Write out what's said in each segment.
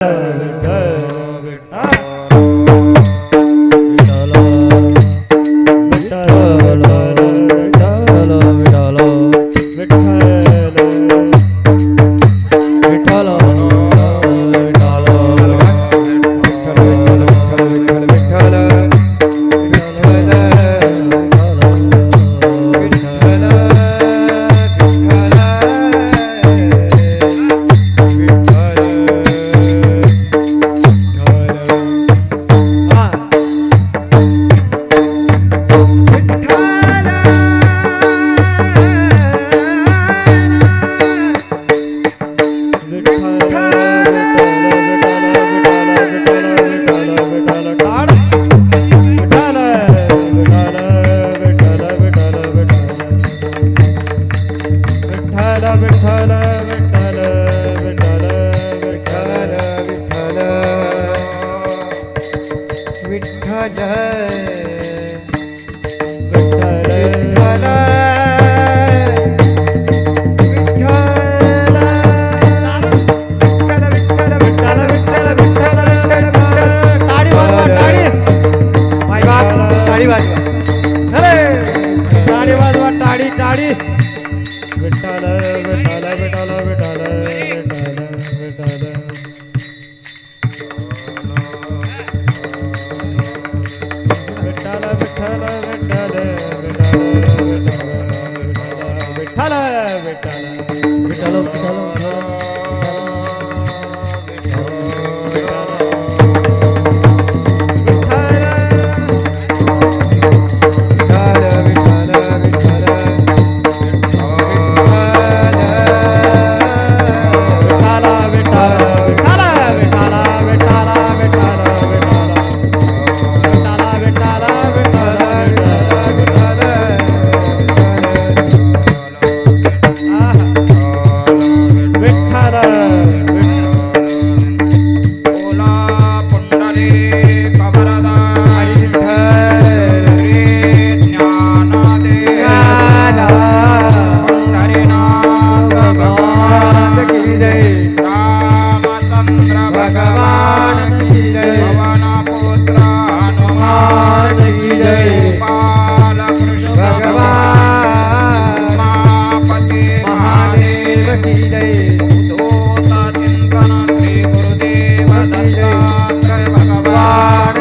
哎哎。टाळी अरे टाळी वाजवा टाळी टाळी दत्तात्रय भगवान.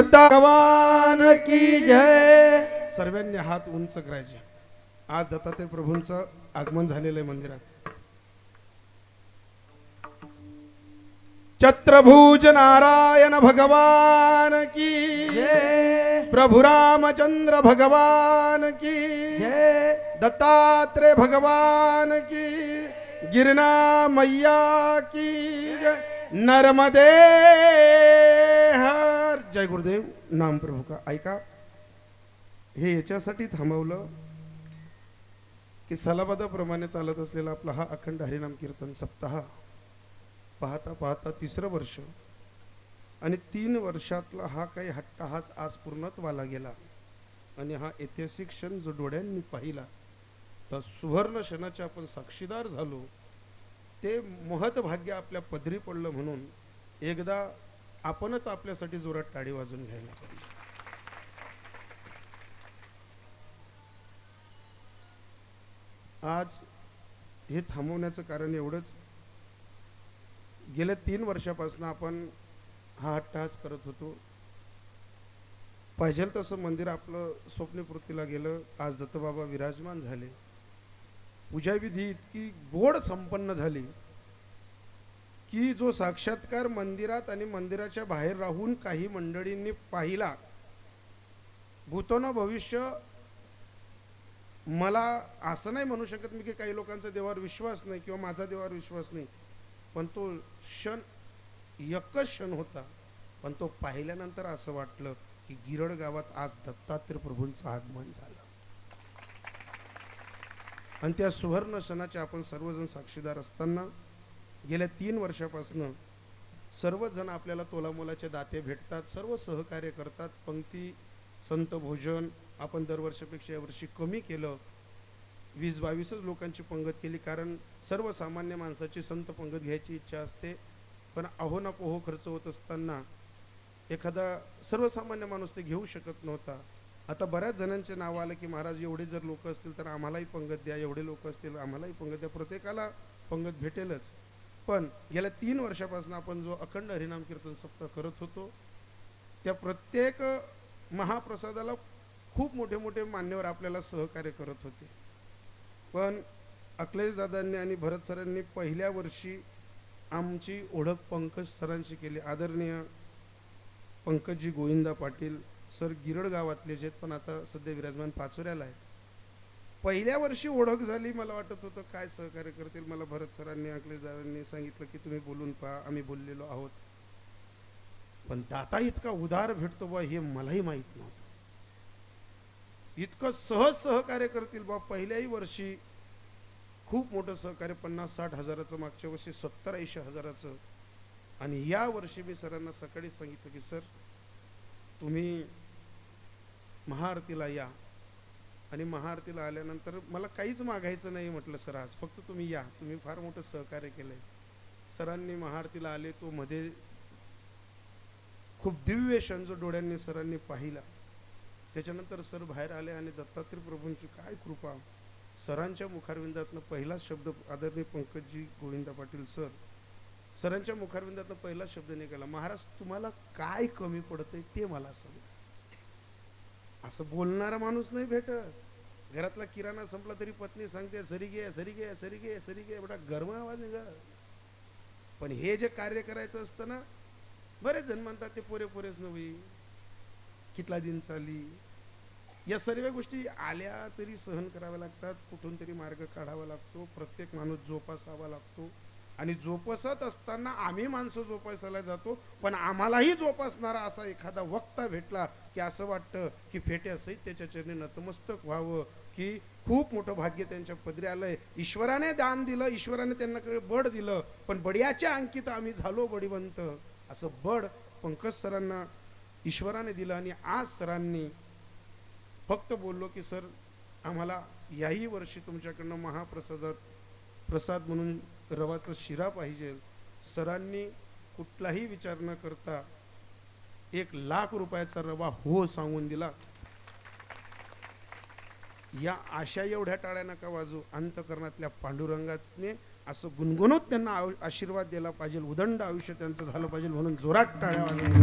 भगवान की जय। सर्वांनी हात उंच करायचे. आज दत्तात्रय प्रभूंचं आगमन झालेलं आहे मंदिरात. छत्रभुज नारायण भगवान की जय। प्रभु रामचंद्र भगवान की जय। दत्तात्रय भगवान की गिरना मैया की जय. नर्मदे जय गुरुदेव नाम प्रभू का ऐका हे याच्यासाठी थांबवलं की सलाबादाप्रमाणे चालत असलेला आपला हा अखंड हरिनाम कीर्तन सप्ताह पाहता पाहता तिसरं वर्ष आणि तीन वर्षातला हा काही हट्टा हाच आज पूर्णत्वाला गेला आणि हा ऐतिहासिक क्षण जो डोळ्यांनी पाहिला तर सुवर्ण क्षणाचे आपण साक्षीदार झालो. ते महत्भाग्य आपल्या पदरी पडलं म्हणून एकदा आपणच आपल्यासाठी जोरात टाळी वाजून घ्यायला पाहिजे. आज हे थांबवण्याचं कारण एवढंच गेल्या तीन वर्षापासून आपण हा हट्टहास करत होतो. पाहिजे तसं मंदिर आपलं स्वप्नपूर्तीला गेलं आज दत्तबाबा विराजमान झाले. पूजाविधी इतकी गोड संपन्न झाली. की जो साक्षात्कार मंदिरात आणि मंदिराच्या बाहेर राहून काही मंडळींनी पाहिला भूतोनं भविष्य मला असं नाही म्हणू शकत मी की काही लोकांचा देवावर विश्वास नाही किंवा माझा देवावर विश्वास नाही पण तो क्षण एकच क्षण होता पण तो पाहिल्यानंतर असं वाटलं की गिरड गावात आज दत्तात्रय प्रभूंचं आगमन झालं. आणि त्या सुवर्ण क्षणाचे आपण सर्वजण साक्षीदार असताना गेल्या तीन वर्षापासनं सर्वजण आपल्याला तोलामोलाचे दाते भेटतात सर्व सहकार्य करतात. पंक्ती संत भोजन आपण दरवर्षापेक्षा यावर्षी कमी केलं. वीस बावीसच लोकांची पंगत केली कारण सर्वसामान्य माणसाची संत पंगत घ्यायची इच्छा असते. पण अहो खर्च होत असताना एखादा सर्वसामान्य माणूस ते घेऊ शकत नव्हता. आता बऱ्याच जणांचे नाव आलं की महाराज एवढे जर लोक असतील तर आम्हालाही पंगत द्या एवढे लोक असतील आम्हालाही पंगत द्या. प्रत्येकाला पंगत भेटेलच. पण गेल्या तीन वर्षापासून आपण जो अखंड हरिनाम कीर्तन सप्ताह करत होतो त्या प्रत्येक महाप्रसादाला खूप मोठे मोठे मान्यवर आपल्याला सहकार्य करत होते. पण अखिलेश दादांनी आणि भरत सरांनी पहिल्या वर्षी आमची ओळख पंकज सरांशी केली. आदरणीय पंकजी गोविंदा पाटील सर गिरड गावातले जे आहेत पण आता सध्या विराजमान पाचोऱ्याला आहेत. पहिल्या वर्षी ओळख झाली मला वाटत होतं काय सहकार्य करतील. मला भरत सरांनी अखिलेश दादांनी सांगितलं की तुम्ही बोलून पहा आम्ही बोललेलो आहोत. पण दाता इतका उदार भेटतो बा हे मलाही माहीत नव्हतं. इतकं सहज सहकार्य करतील बा पहिल्याही वर्षी खूप मोठं सहकार्य पन्नास साठ हजाराचं मागच्या वर्षी सत्तर ऐंशी हजाराचं. आणि या वर्षी मी सरांना सकाळीच सांगितलं की सर तुम्ही महाआरतीला या. आणि महाआरतीला आल्यानंतर मला काहीच मागायचं नाही म्हटलं सर आज फक्त तुम्ही या. तुम्ही फार मोठं सहकार्य केलं आहे सरांनी महाआरतीला आले तो मध्ये खूप दिव्य क्षण जो डोळ्यांनी सरांनी पाहिला. त्याच्यानंतर सर बाहेर आले आणि दत्तात्रय प्रभूंची काय कृपा. सरांच्या मुखारविंदातनं पहिलाच शब्द आदरणीय पंकजजी गोविंदा पाटील सर सरांच्या मुखारविंदातनं पहिलाच शब्द निघाला महाराज तुम्हाला काय कमी पडतंय ते मला सांगा. असं बोलणारा माणूस नाही भेटत. घरातला किराणा संपला तरी पत्नी सांगते सरी घे सरी घे सरी घे सरी घे बेटा गरम आवाज निघा पण हे जे कार्य करायचं असतं ना बरेच जण म्हणतात ते पोरे पोरेच नव्हे. कितला दिन चाली? या सर्व गोष्टी आल्या तरी सहन कराव्या लागतात. कुठून तरी मार्ग काढावा लागतो. प्रत्येक माणूस जोपासावा लागतो. आणि जोपासत असताना आम्ही माणसं जोपासायला जातो पण आम्हालाही जोपासणारा असा एखादा वक्ता भेटला की असं वाटतं की फेटे सहित त्याच्या चरणी नतमस्तक व्हावं की खूप मोठं भाग्य त्यांच्या पदरी आलंय. ईश्वराने दान दिलं ईश्वराने त्यांना बड दिलं पण बडियाच्या अंकित आम्ही झालो बडीवंत. असं बड पंकज सरांना ईश्वराने दिलं आणि आज सरांनी फक्त बोललो की सर आम्हाला याही वर्षी तुमच्याकडनं महाप्रसादात प्रसाद म्हणून रवाचा शिरा पाहिजे. सरांनी कुठलाही विचार न करता एक लाख रुपयाचा रवा हो सांगून दिला. या आशा एवढ्या टाळ्या नका वाजू अंतकरणातल्या पांडुरंगाने असं गुणगुणत त्यांना आशीर्वाद दिला पाहिजे. उदंड आयुष्य त्यांचं झालं पाहिजे म्हणून जोरात टाळ्या वाजवल्या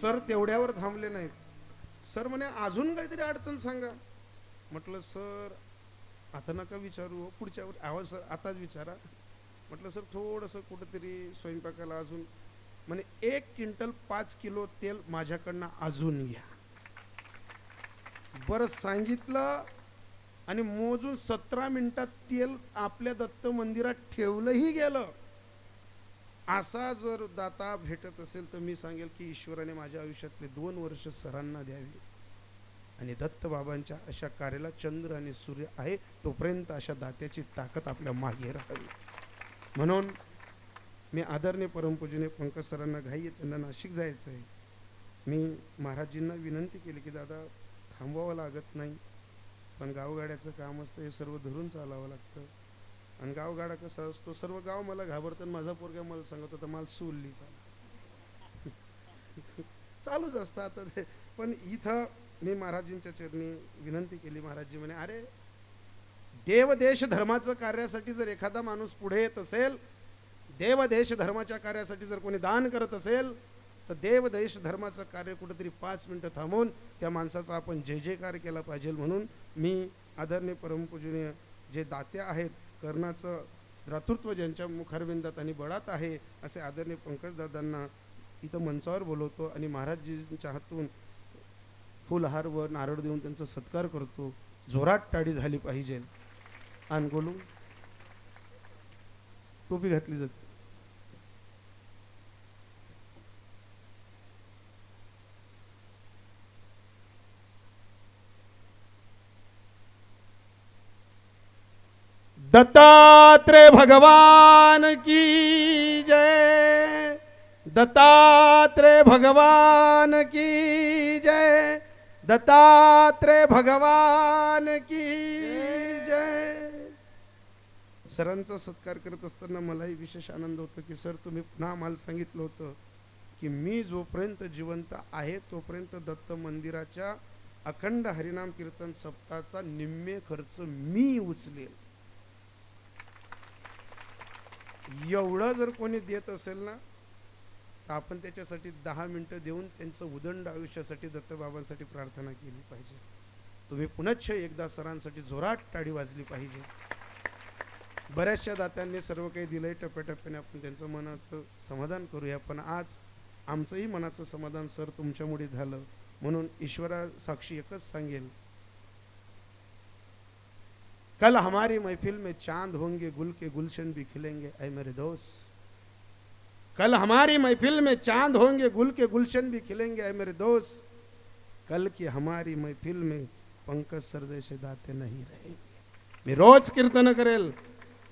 सर तेवढ्यावर थांबले नाहीत. सर म्हणे अजून काहीतरी अडचण सांगा. म्हटलं सर आता नका विचारू हो, पुढच्या आवाज सर आताच विचारा. म्हटलं सर थोडंसं कुठंतरी स्वयंपाकाला अजून म्हणे एक क्विंटल पाच किलो तेल माझ्याकडनं अजून घ्या. बरं सांगितलं आणि मोजून सतरा मिनिटात तेल आपल्या दत्त मंदिरात ठेवलंही गेलं. असा जर दाता भेटत असेल तर मी सांगेल की ईश्वराने माझ्या आयुष्यातले दोन वर्ष सरांना द्यावी. आणि दत्तबाबांच्या अशा कार्याला चंद्र आणि सूर्य आहे तोपर्यंत अशा दात्याची ताकद आपल्या मागे राहावी. म्हणून मी आदरणीय परमपूजनीय पंकज सरांना घाई आहे त्यांना नाशिक जायचं आहे मी महाराजींना विनंती केली की दादा थांबवावं लागत नाही पण गावगाड्याचं काम असतं हे सर्व धरून चालावं लागतं. आणि गावगाडा कसा असतो सर्व गाव मला घाबरतं माझा पोरगा मला सांगत होता मला सोडली चाल. चालूच असतं आता ते. पण इथं मी महाराजींच्या चरणी विनंती केली. महाराजजी म्हणे अरे देव देश धर्माचं कार्यासाठी जर एखादा माणूस पुढे येत असेल देव देश धर्माच्या कार्यासाठी जर कोणी दान करत असेल तर देव देश धर्माचं कार्य कुठेतरी पाच मिनटं थांबवून त्या माणसाचा आपण जे जयकार केला पाहिजे म्हणून मी आदरणीय परमपूजनीय जे दाते आहेत कर्णाचं दातृत्व ज्यांच्या मुखारविंदात आणि बळात आहे असे आदरणीय पंकजदादांना इथं मंचावर बोलवतो आणि महाराजजींच्या हातून फुलहार व नारळ देऊन त्यांचा सत्कार करतो. जोरात टाळी झाली पाहिजे. आणि बोलू टोपी घातली जाते. दत्तात्रे भगवान की जय. दत्तात्रे भगवान की जय. दत्तात्रय भगवान की जय. सरांचा सत्कार करत असताना मलाही विशेष आनंद होतो की सर तुम्ही पुन्हा आम्हाला सांगितलं होतं की मी जोपर्यंत जिवंत आहे तोपर्यंत दत्त मंदिराच्या अखंड हरिनाम कीर्तन सप्ताहाचा निम्मे खर्च मी उचलेल. एवढं जर कोणी देत असेल ना तर आपण त्याच्यासाठी दहा मिनटं देऊन त्यांचं उदंड आयुष्यासाठी दत्तबाबांसाठी प्रार्थना केली पाहिजे. तुम्ही पुनश्च एकदा सरांसाठी जोरात टाळी वाजली पाहिजे. बऱ्याचशा दात्यांनी सर्व काही दिलंय टप्प्याटप्प्याने आपण त्यांचं मनाचं समाधान करूया. पण आज आमचंही मनाचं समाधान सर तुमच्यामुळे झालं. म्हणून ईश्वरा साक्षी एकच सांगेल. कल हमारी महफिल में चांद होंगे गुल के गुलशन भी खिलेंगे ऐ मेरे दोस्त. कल हमारी महफिल में चांद होंगे गुल के गुलशन भी खिलेंगे ऐ मेरे दोस्त। कल की हमारी महफिल में पंकज सरदेशे दाते नहीं रहेंगे। मी रोज कीर्तन करेल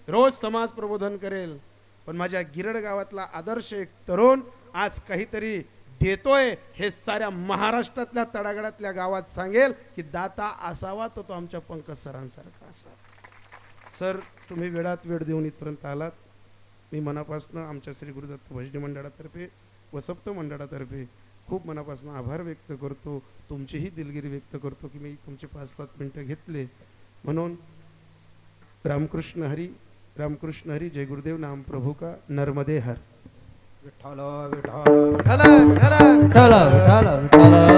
रोज समाज प्रबोधन करेल पण माझ्या गिरड गावातला आदर्श एक तरुण आज काहीतरी देतोय हे साऱ्या महाराष्ट्रातल्या तडागडातल्या गावात सांगेल की दाता असावा तर तो आमच्या पंकज सरांसारखा असावा. सर तुम्ही वेळात वेळ देऊन इथपर्यंत आलात. मी मनापासून आमच्या श्री गुरुदत्त भजनी मंडळातर्फे व सप्त मंडळातर्फे खूप मनापासून आभार व्यक्त करतो. तुमचीही दिलगिरी व्यक्त करतो की मी तुमचे पाच सात मिनटं घेतले. म्हणून रामकृष्ण हरी रामकृष्ण हरी जय गुरुदेव नाम प्रभू का नर्मदे हर. विठ्ठल विठ्ठल विठ्ठल विठ्ठल विठ्ठल विठ्ठल.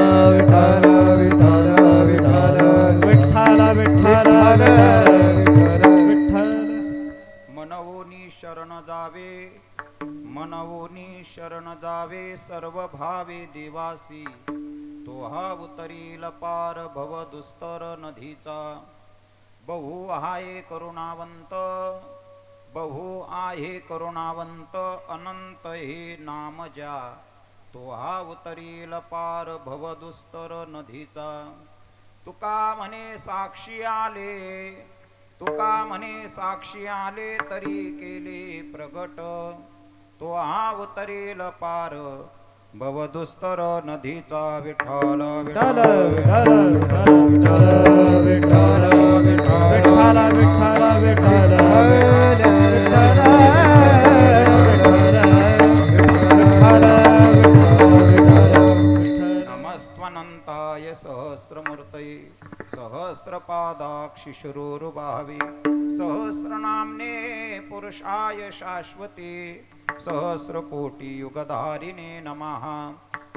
शरण जावे सर्व भावे देवासी. तो हा उतरील पार भव दुस्तर नदीचा. बहु आहे करुणावंत बहु आहे करुणावंत अनंत हे नाम ज्या. तो हा उतरील पार भव दुस्तर नदीचा. तुका म्हणे साक्षी आले तुका म्हणे साक्षी आले तरी केले प्रगट. तो आवतरील उतरेल पार भवदुस्तर नदीचा विठ्ठल विठ्ठल विठ्ठल विठ्ठल विठ्ठल विठ्ठल विठ्ठल सहस्रपादाक्षि शिरोरुभावे सहस्रनाम्ने पुरुषाय शाश्वते। सहस्रकोटियुगधारिणे नमः।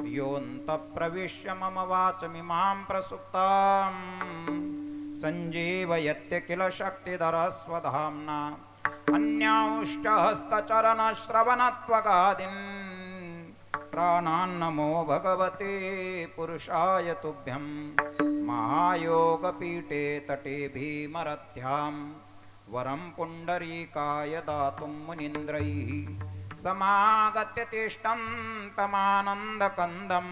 योऽन्तप्रविश्य मम वाचमिमां प्रसुप्ताम्। सञ्जीवयत्य किल शक्तिधरस्वधाम्ना अन्यांष्टहस्तचरणश्रवणत्वगादीन्। प्राणान्नमो भगवते पुरुषाय तुभ्यं महायोगपीठे तटे भीमरथ्यां वरं पुण्डरीकाय दातुं मुनीन्द्रैः समागत्य तिष्ठं तमानन्दकन्दं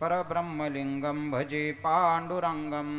परब्रह्मलिङ्गं भजे पाण्डुरङ्गं